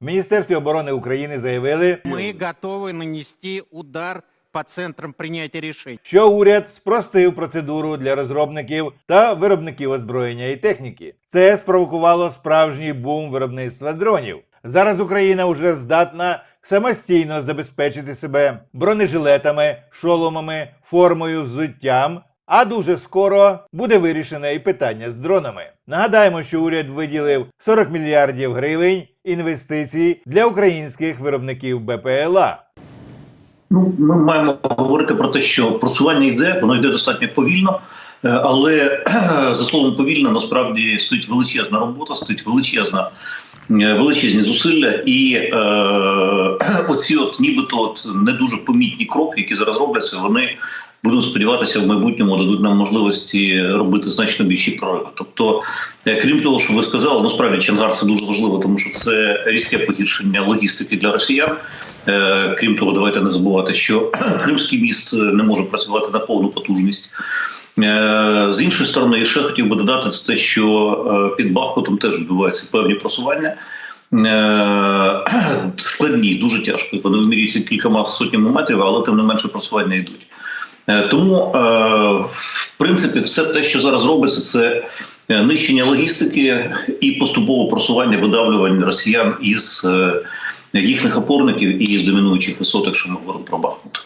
В Міністерстві оборони України заявили, Мы готовы нанести удар по центрам принятия решений. що уряд спростив процедуру для розробників та виробників озброєння і техніки. Це спровокувало справжній бум виробництва дронів. Зараз Україна вже здатна самостійно забезпечити себе бронежилетами, шоломами, формою, взуттям. А дуже скоро буде вирішене і питання з дронами. Нагадаємо, що уряд виділив 40 мільярдів гривень інвестицій для українських виробників БПЛА. Ну, ми маємо говорити про те, що просування йде, воно йде достатньо повільно, е, але за словом повільно насправді стоїть величезна робота, стоїть величезна. е, Величезні зусилля, і е, оці, от нібито от не дуже помітні кроки, які зараз робляться, вони будемо сподіватися в майбутньому дадуть нам можливості робити значно більші прориви. Тобто, е, крім того, що ви сказали, ну справді Чангар це дуже важливо, тому що це різке погіршення логістики для росіян. Е, Крім того, давайте не забувати, що Кримський міст не може працювати на повну потужність. Е, З іншої сторони, я ще хотів би додати це те, що під Бахмутом теж відбуваються певні просування. Складні, дуже тяжко. Вони вимірюються кількома сотнями метрів, але тим не менше просування йдуть. Е, Тому, е, в принципі, все те, що зараз робиться, це е, нищення логістики і поступове просування видавлювань росіян із їхніх опорників і з домінуючих висот, якщо ми говоримо про Бахмут.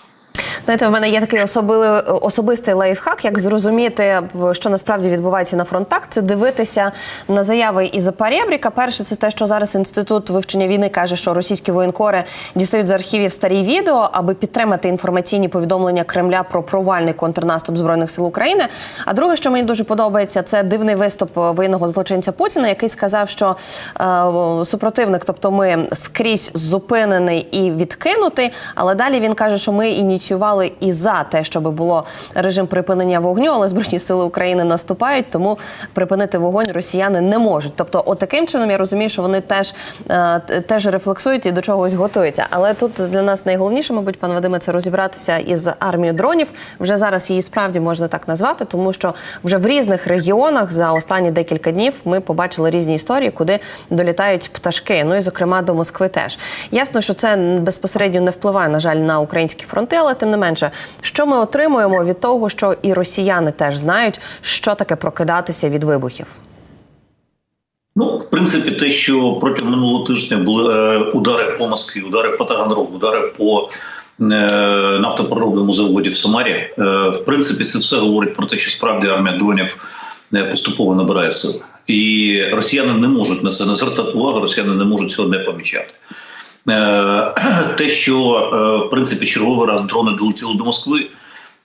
Знаєте, в мене є такий особили, особистий лайфхак, як зрозуміти, що насправді відбувається на фронтах. Це дивитися на заяви із Парєбріка. Перше, це те, що зараз інститут вивчення війни каже, що російські воєнкори дістають з архівів старі відео, аби підтримати інформаційні повідомлення Кремля про провальний контрнаступ збройних сил України. А друге, що мені дуже подобається, це дивний виступ воєнного злочинця Путіна, який сказав, що е, супротивник, тобто ми скрізь зупинений і відкинутий. Але далі він каже, що ми ініціювали і за те, щоб було режим припинення вогню, але збройні сили України наступають, тому припинити вогонь росіяни не можуть. Тобто, от чином я розумію, що вони теж, е, теж рефлексують і до чогось готуються. Але тут для нас найголовніше, мабуть, пан Вадиме, це розібратися із армією дронів. Вже зараз її справді можна так назвати, тому що вже в різних регіонах за останні декілька днів ми побачили різні історії, куди долітають пташки. Ну і зокрема до Москви теж. Ясно, що це безпосередньо не впливає, на жаль, на українські фронти, але тим не що ми отримуємо від того, що і росіяни теж знають, що таке прокидатися від вибухів. Ну, в принципі, те, що протягом минулого тижня були е, удари по Москві, удари по Таганрогу, удари по е, нафтопроробному заводі в Самарі, е, в принципі, це все говорить про те, що справді армія дронів поступово набирає сил. І росіяни не можуть на це не звертати увагу, росіяни не можуть цього не помічати. Е, Те, що е, в принципі черговий раз дрони долетіли до Москви,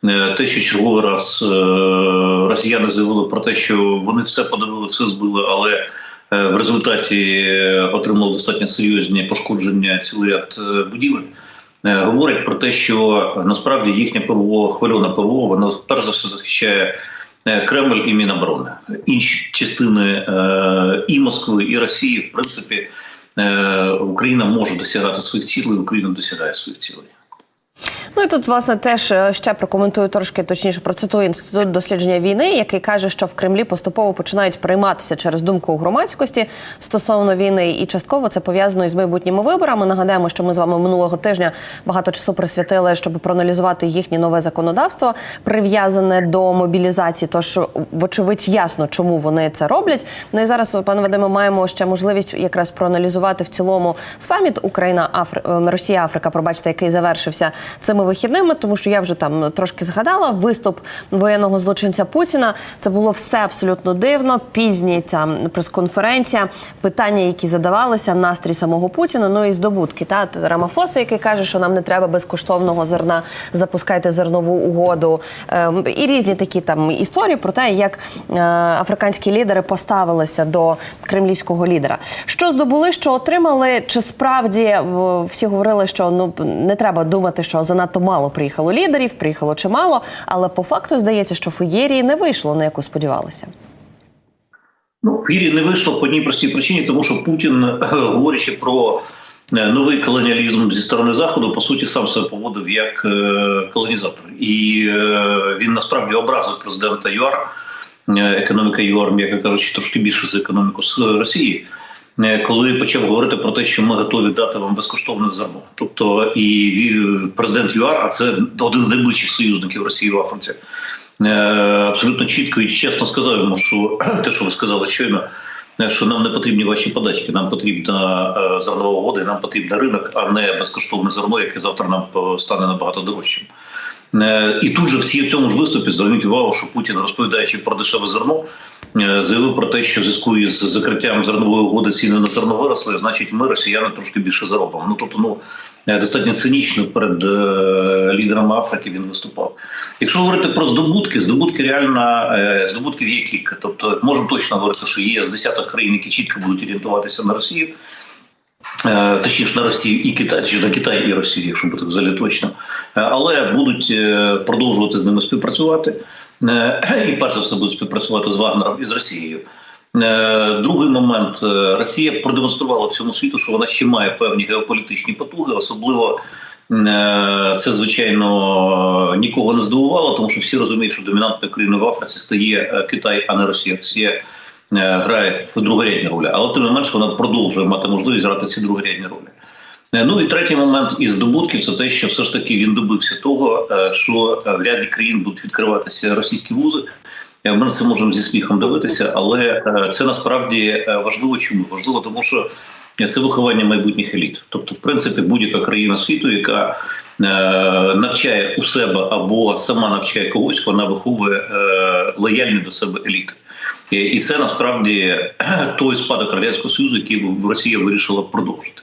е, те, що черговий раз росіяни заявили про те, що вони все подавили, все збили, але в результаті отримали достатньо серйозні пошкодження цілий ряд будівель. Говорять про те, що насправді їхня ПВО, хвильона ПВО, вона перш за все захищає Кремль і Міноборони. Інші частини і Москви, і Росії, в принципі, Україна може досягати своїх цілей, Україна досягає своїх цілей. Ну і тут, власне, теж е, ще прокоментую трошки точніше процитую інститут дослідження війни, який каже, що в Кремлі поступово починають прийматися через думку громадськості стосовно війни, і частково це пов'язано із майбутніми виборами. Нагадаємо, що ми з вами минулого тижня багато часу присвятили, щоб проаналізувати їхнє нове законодавство, прив'язане до мобілізації. Тож, вочевидь, ясно, чому вони це роблять. Ну і зараз, пане Вадиме, маємо ще можливість якраз проаналізувати в цілому саміт Україна Афри... ем, Росія Африка, пробачте, який завершився цими вихідними, тому що я вже там трошки згадала виступ воєнного злочинця Путіна. Це було все абсолютно дивно. Пізні ця прес-конференція, питання, які задавалися, настрій самого Путіна. Ну і здобутки. Та Рамафоса, який каже, що нам не треба безкоштовного зерна, запускайте зернову угоду. Ем, і різні такі там історії про те, як е, африканські лідери поставилися до кремлівського лідера. Що здобули, що отримали? Чи справді е, всі говорили, що ну не треба думати, що занадто мало приїхало лідерів, приїхало чимало, але по факту здається, що феєрії не вийшло, на яку сподівалися. Ну, в Гірі не вийшло по одній простій причині, тому що Путін, е, говорячи про е, новий колоніалізм зі сторони заходу, по суті, сам себе поводив як е, колонізатор, і він насправді образив президента ЮАР, економіка ЮАР, м'яко кажучи, трошки більше за економіку Росії. Е, коли почав говорити про те, що ми готові дати вам безкоштовне зерно. Тобто і президент ЮАР, а це один з найближчих союзників Росії в Африці, е, абсолютно чітко і чесно сказав йому, що те, що ви сказали щойно, е, що нам не потрібні ваші подачки, нам потрібна зернова угода, нам потрібен ринок, а не безкоштовне зерно, яке завтра нам стане набагато дорожчим. Е, І тут же в в цьому ж виступі зверніть увагу, що Путін, розповідаючи про дешеве зерно, е, заявив про те, що в зв'язку із закриттям зернової угоди ціни на зерно виросли, значить, ми, росіяни, трошки більше заробимо. Ну тобто, ну е, достатньо цинічно перед лідерами Африки він виступав. Якщо говорити про здобутки, здобутки реально здобутків є кілька. Тобто, можемо точно говорити, що є з десяток країн, які чітко будуть орієнтуватися на Росію. Е, Точніше на Росію і Китай, чи на Китай і Росію, якщо бути взагалі точно, Е, але будуть е, продовжувати з ними співпрацювати. І перш за все будуть співпрацювати з Вагнером і з Росією. Другий момент Росія продемонструвала всьому світу, що вона ще має певні геополітичні потуги, особливо. Це звичайно нікого не здивувало, тому що всі розуміють, що домінантною країною в Африці стає Китай, а не Росія. Росія грає в другорядні ролі, але тим не менше вона продовжує мати можливість грати ці другорядні ролі. Е, Ну і третій момент із здобутків це те, що все ж таки він добився того, е, що е, в ряді країн будуть відкриватися російські вузи. Е, Ми на це можемо зі сміхом дивитися, але е, це насправді е, важливо. Чому важливо, тому що це виховання майбутніх еліт. Тобто, в принципі, будь-яка країна світу, яка е, навчає у себе або сама навчає когось, вона виховує е, лояльні до себе еліти. І- це насправді той спадок радянського союзу, який Росія вирішила продовжити.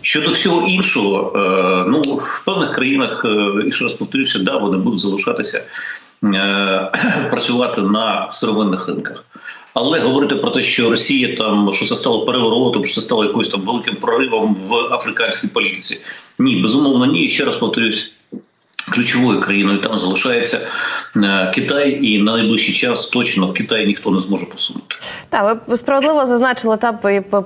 Щодо всього іншого, е, ну в певних країнах, е, і ще раз повторюся, да, вони будуть залишатися е, працювати на сировинних ринках. Але говорити про те, що Росія там що це стало переворотом, що це стало якоюсь там великим проривом в африканській політиці. Ні, безумовно, ні. Ще раз повторюсь, ключовою країною там залишається е, Китай, і на найближчий час точно в Китай ніхто не зможе посунути. Так, ви справедливо зазначили та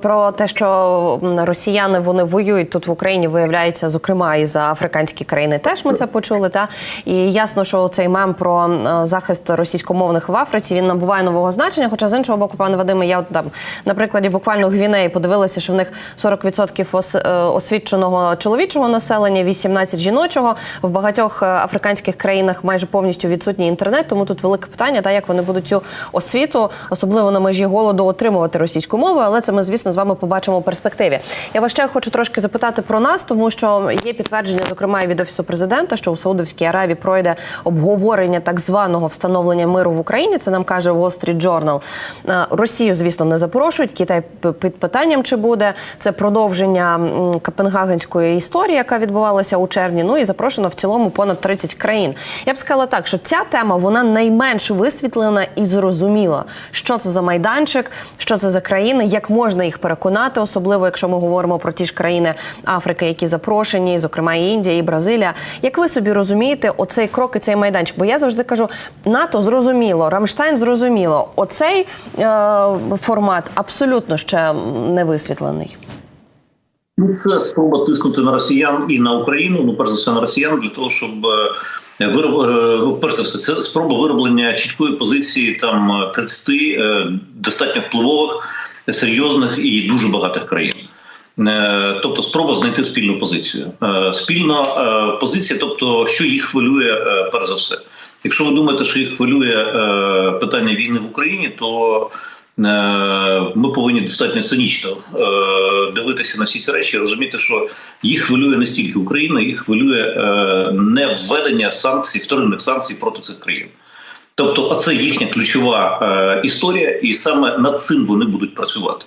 про те, що росіяни вони воюють тут в Україні, виявляється, зокрема і за африканські країни. Теж ми це почули. Та і ясно, що цей мем про захист російськомовних в Африці він набуває нового значення. Хоча з іншого боку, пане Вадиме, я от там на прикладі буквально Гвінеї подивилася, що в них 40% ос, е, освіченого чоловічого населення, 18% жіночого. В багатьох е, африканських країнах майже повністю відсутній інтернет. Тому тут велике питання, та як вони будуть цю освіту, особливо на межі голоду, отримувати російську мову. Але це ми, звісно, з вами побачимо в перспективі. Я вас ще хочу трошки запитати про нас, тому що є підтвердження, зокрема від офісу президента, що у Саудовській Аравії пройде обговорення так званого встановлення миру в Україні. Це нам каже Wall Street Journal. Е, Росію, звісно, не запрошують. Китай під питанням, чи буде це продовження Копенгагенської історії, яка відбувалася у червні. Ну і запрошено в цілому понад 30 країн. Я б сказала так, що ця тема вона найменш висвітлена і зрозуміла, що це за майданчик, що це за країни, як можна їх переконати, особливо якщо ми говоримо про ті ж країни Африки, які запрошені, зокрема і Індія, і Бразилія. Як ви собі розумієте, оцей крок і цей майданчик? Бо я завжди кажу, НАТО зрозуміло, Рамштайн зрозуміло. Оцей е, формат абсолютно ще не висвітлений. Ну, це спроба тиснути на росіян і на Україну. Ну, перш за все, на росіян для того, щоб е, вироб... е, перш за все, це спроба вироблення чіткої позиції там е, 30 е, достатньо впливових, серйозних і дуже багатих країн. Тобто спроба знайти спільну позицію. Спільна позиція, тобто, що їх хвилює, перш за все. Якщо ви думаєте, що їх хвилює питання війни в Україні, то ми повинні достатньо цинічно е, дивитися на всі ці речі, розуміти, що їх хвилює не стільки Україна, їх хвилює е, не введення санкцій, вторинних санкцій проти цих країн. Тобто, а це їхня ключова е, історія, і саме над цим вони будуть працювати.